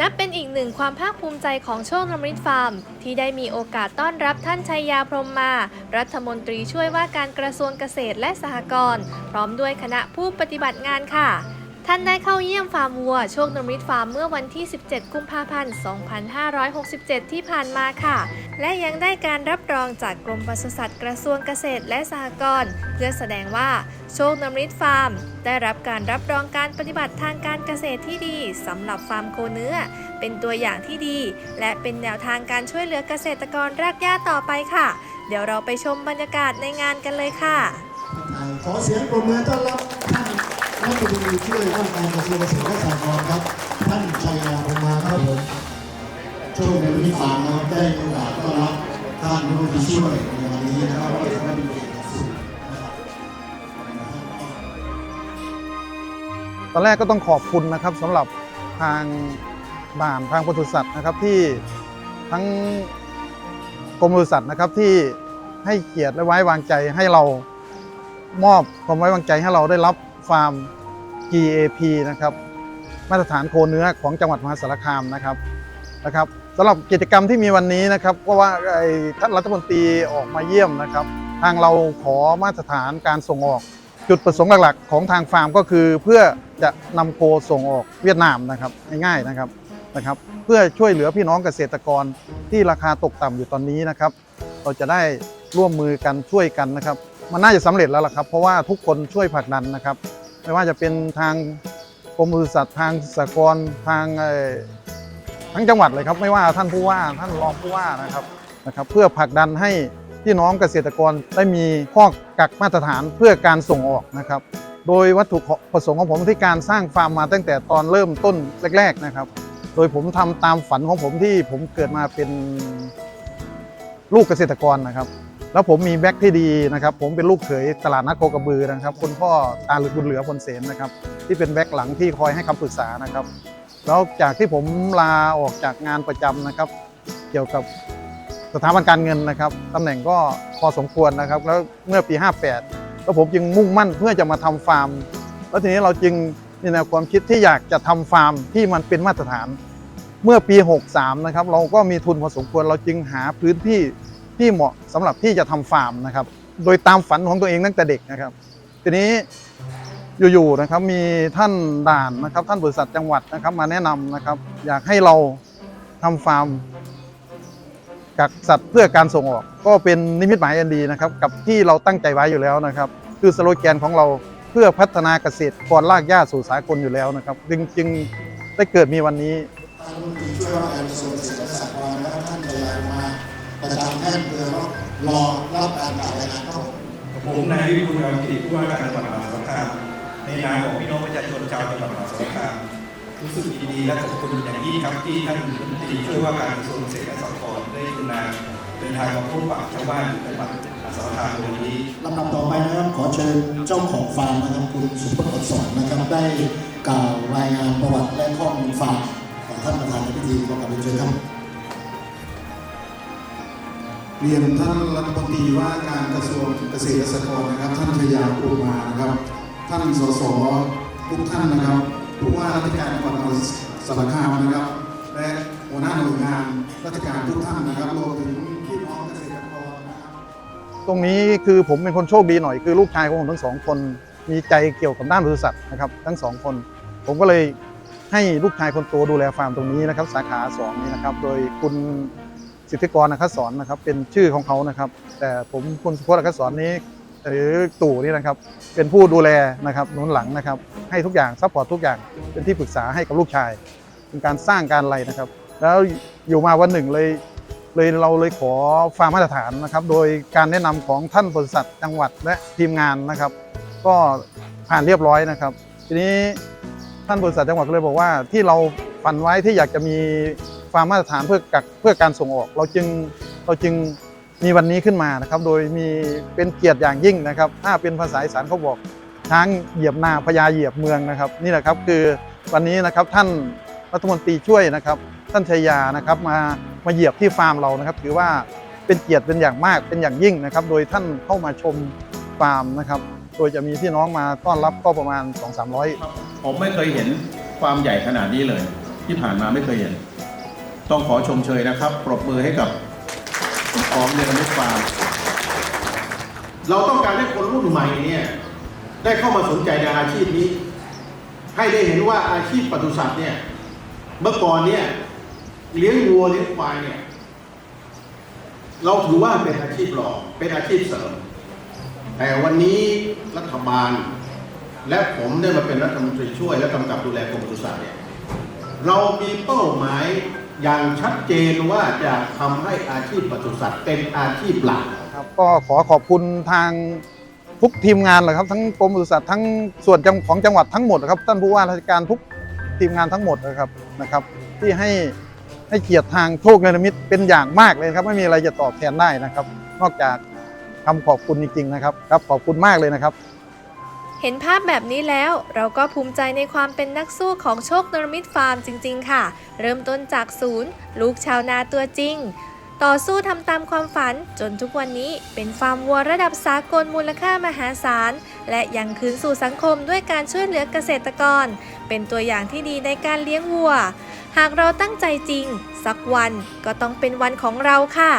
นับเป็นอีกหนึ่งความภาคภูมิใจของโชคนมริตฟาร์ม ที่ได้มีโอกาสต้อนรับท่านชัยยาพรมมา รัฐมนตรีช่วยว่าการกระทรวงเกษตรและสหกรณ์พร้อมด้วยคณะผู้ปฏิบัติงานค่ะ ท่านได้เข้าเยี่ยมฟาร์มวัว โชคนมริตฟาร์มเมื่อวันที่ 17 กุมภาพันธ์ 2567 ที่ผ่านมาค่ะ และยังได้การรับรองจากกรมปศุสัตว์กระทรวงเกษตรและสหกรณ์เพื่อแสดงว่า โชคนมริตฟาร์ม ได้รับการรับรองการปฏิบัติทางการเกษตรที่ดีสำหรับฟาร์มโคเนื้อ เป็นตัวอย่างที่ดี และเป็นแนวทางการช่วยเหลือเกษตรกรรากหญ้าต่อไปค่ะ เดี๋ยวเราไปชมบรรยากาศในงานกันเลยค่ะขอเสียงปรบมือต้อนรับท่าน รัฐมนตรีช่วยว่าการกระทรวงเกษตรและสหกรณ์ครับ ท่านชัยยาพมาครับผมโชคดีที่ฟามนะครับได้โอกาสต้อนรับท่านรัฐมนตรีช่วยในวันนี้นะครับว่าจะม่มีเอกสุขนะครับตอนแรกก็ต้องขอบคุณนะครับสำหรับทางด่านทางปศุสัตว์นะครับที่ทั้งกรมปศุสัตว์นะครับที่ให้เกียรติและไว้วางใจให้เรามอบความไว้วางใจให้เราได้รับ ฟาร์ม GAP นะครับมาตรฐานโคเนื้อของจังหวัดมหาสารคามนะครับนะครับสำหรับกิจกรรมที่มีวันนี้นะครับก็ว่าไอ้ท่านรัฐมนตรีออกมาเยี่ยมนะครับ ทางเราขอมาตรฐานการส่งออก จุดประสงค์หลักๆ ของทางฟาร์มก็คือเพื่อจะนำโคส่งออกเวียดนามนะครับง่ายๆนะครับนะครับ เพื่อช่วยเหลือพี่น้องเกษตรกรที่ราคาตกต่ำอยู่ตอนนี้นะครับ เราจะได้ร่วมมือกันช่วยกันนะครับ มันน่าจะสำเร็จแล้วล่ะครับ เพราะว่าทุกคนช่วยผลักดันนะครับ ไม่ว่าจะเป็นทางกรมปศุสัตว์ทางสหกรทางทั้งจังหวัดเลยครับ ไม่ว่าท่านผู้ว่าท่านรองผู้ว่านะครับนะครับ เพื่อผลักดันให้พี่น้องเกษตรกรได้มีข้อกักมาตรฐานเพื่อการส่งออกนะครับ โดยวัตถุประสงค์ของผมที่การสร้างฟาร์มมาตั้งแต่ตอนเริ่มต้นแรก ๆนะครับ โดยผมทำตามฝันของผมที่ผมเกิดมาเป็นลูกเกษตรกรนะครับ แล้วผมมีแบ็คที่ดีนะครับ ผมเป็นลูกเขยตลาดนัดโคกระบือนะครับคุณพ่อตาหรือบุญเหลือพลเสนนะครับ ที่เป็นแบ็คหลังที่คอยให้คำปรึกษานะครับ แล้วจากที่ผมลาออกจากงานประจำนะครับ เกี่ยวกับสถาบันการเงินนะครับตำแหน่งก็พอสมควรนะครับ แล้วเมื่อปี 58 แล้วผมจึงมุ่งมั่นเพื่อจะมาทำฟาร์ม แล้วทีนี้เราจึงมีแนวความคิดที่อยากจะทำฟาร์มที่มันเป็นมาตรฐาน เมื่อปี 63 นะครับ เราก็มีทุนพอสมควรเราจึงหาพื้นที่ ที่เหมาะสำหรับที่จะทำฟาร์มนะครับ โดยตามฝันของตัวเองตั้งแต่เด็กนะครับ ทีนี้อยู่ๆนะครับมีท่านด่านนะครับ ท่านบริษัทจังหวัดนะครับ มาแนะนำนะครับ อยากให้เราทำฟาร์มกักสัตว์เพื่อการส่งออก ก็เป็นนิมิตหมายอันดีนะครับ กับที่เราตั้งใจไว้อยู่แล้วนะครับ คือสโลแกนของเราเพื่อพัฒนาเกษตรกรลากหญ้าสู่สากลอยู่แล้วนะครับ จึงจึงได้เกิดมีวันนี้ ประจำแท่นเพื่อรอรับการกล่าวรายงานครับผมผมนายวิบูลย์กำติผู้ว่าการจังหวัดมหาสารคามในนามของพี่น้องประชาชนชาวจังหวัดมหาสารคามรู้สึกยินดีและขอบคุณอย่างยิ่งครับที่ท่านรัฐมนตรีช่วยว่าการกระทรวงเกษตรและสหกรณ์ได้กรุณาเดินทางมาพบปะชาวบ้านจังหวัดมหาสารคามในวันนี้ลำดับต่อไปนะครับขอเชิญเจ้าของฟาร์มนะครับคุณสุภพสอนนะครับได้กล่าวรายงานประวัติและข้อมูลฟาร์มต่อท่านประธานในพิธีขอกราบเรียนเชิญครับ เรียนท่านรัฐมนตรีว่าการกระทรวงเกษตรและสหกรณ์นะครับ ท่านชยาปูมานะครับ ท่านสสทุกท่านนะครับผู้ว่าราชการจังหวัดมหาสารคามนะครับ และหัวหน้าหน่วยงานราชการทุกท่านนะครับรวมถึงพี่น้องเกษตรกรนะครับตรงนี้คือผมเป็นคนโชคดีหน่อยคือลูกชายของผมทั้งสองคนมีใจเกี่ยวกับด้านบริษัทนะครับ ทั้งสองคน ผมก็เลยให้ลูกชายคนโตดูแลฟาร์มตรงนี้นะครับ สาขาสองนี้นะครับ โดยคุณ สิทธิกรนะครับสอนนะครับ เป็นชื่อของเขานะครับ แต่ผมคุณสุพจน์อักษรนี้ หรือตู่นี่นะครับ เป็นผู้ดูแลนะครับหนุนหลังนะครับ ให้ทุกอย่างซัพพอร์ตทุกอย่างเป็นที่ปรึกษาให้กับลูกชาย เป็นการสร้างการอะไรนะครับ แล้วอยู่มาวันหนึ่งเลยเลยเราเลยขอฟาร์มมาตรฐานนะครับ โดยการแนะนำของท่านบริษัทจังหวัดและทีมงานนะครับ ก็ผ่านเรียบร้อยนะครับ ทีนี้ท่านบริษัทจังหวัดก็เลยบอกว่าที่เราฝันไว้ที่อยากจะมี ฟามมาตรฐานเพื่อกักเพื่อการส่งออก เราจึงเราจึงมีวันนี้ขึ้นมานะครับ โดยมีเป็นเกียรติอย่างยิ่งนะครับ ถ้าเป็นภาษาอีสานเขาบอกช้างเหยียบนาพญาเหยียบเมืองนะครับ นี่แหละครับคือวันนี้นะครับท่านรัฐมนตรีช่วยนะครับ ท่านชัยยานะครับมามาเหยียบที่ฟาร์มเรานะครับ ถือว่าเป็นเกียรติเป็นอย่างมากเป็นอย่างยิ่งนะครับ โดยท่านเข้ามาชมฟาร์มนะครับ โดยจะมีพี่น้องมาต้อนรับก็ประมาณ 2-300 ผมไม่เคยเห็นความใหญ่ขนาดนี้เลย ที่ผ่านมาไม่เคยเห็น ต้องขอชมเชยนะครับ ปรบมือให้กับของเนรมิตฟาร์มเราต้องการให้คนรุ่นใหม่เนี่ยได้เข้ามาสนใจในอาชีพนี้ ให้ได้เห็นว่าอาชีพปศุสัตว์เนี่ยเมื่อก่อนเนี่ยเลี้ยงวัวเลี้ยงควายเนี่ยเราถือว่าเป็นอาชีพรองเป็นอาชีพเสริม แต่วันนี้รัฐบาล และผมได้มาเป็นรัฐมนตรีช่วยและกำกับดูแลกรมปศุสัตว์เนี่ยเรามีเป้าหมาย อย่างชัดเจนว่าจะทำให้อาชีพปศุสัตว์เป็นอาชีพหลัก ครับก็ขอขอบคุณทางทุกทีมงานเลยครับ ทั้งกรมปศุสัตว์ทั้งส่วนจังของจังหวัดทั้งหมดนะครับท่านผู้ว่าราชการทุกทีมงานทั้งหมดนะครับนะครับ ที่ให้ให้เกียรติทางโชคเนรมิตเป็นอย่างมากเลยครับ ไม่มีอะไรจะตอบแทนได้นะครับ นอกจากคำขอบคุณจริงๆนะครับครับขอบคุณมากเลยนะครับ เห็นภาพแบบนี้แล้ว เราก็ภูมิใจในความเป็นนักสู้ของโชคนรมิตฟาร์มจริง ๆ ค่ะ เริ่มต้นจากศูนย์ ลูกชาวนาตัวจริง ต่อสู้ทำตามความฝันจนทุกวันนี้เป็นฟาร์มวัวระดับสากลมูลค่ามหาศาล และยังคืนสู่สังคมด้วยการช่วยเหลือเกษตรกร เป็นตัวอย่างที่ดีในการเลี้ยงวัว หากเราตั้งใจจริง สักวันก็ต้องเป็นวันของเราค่ะ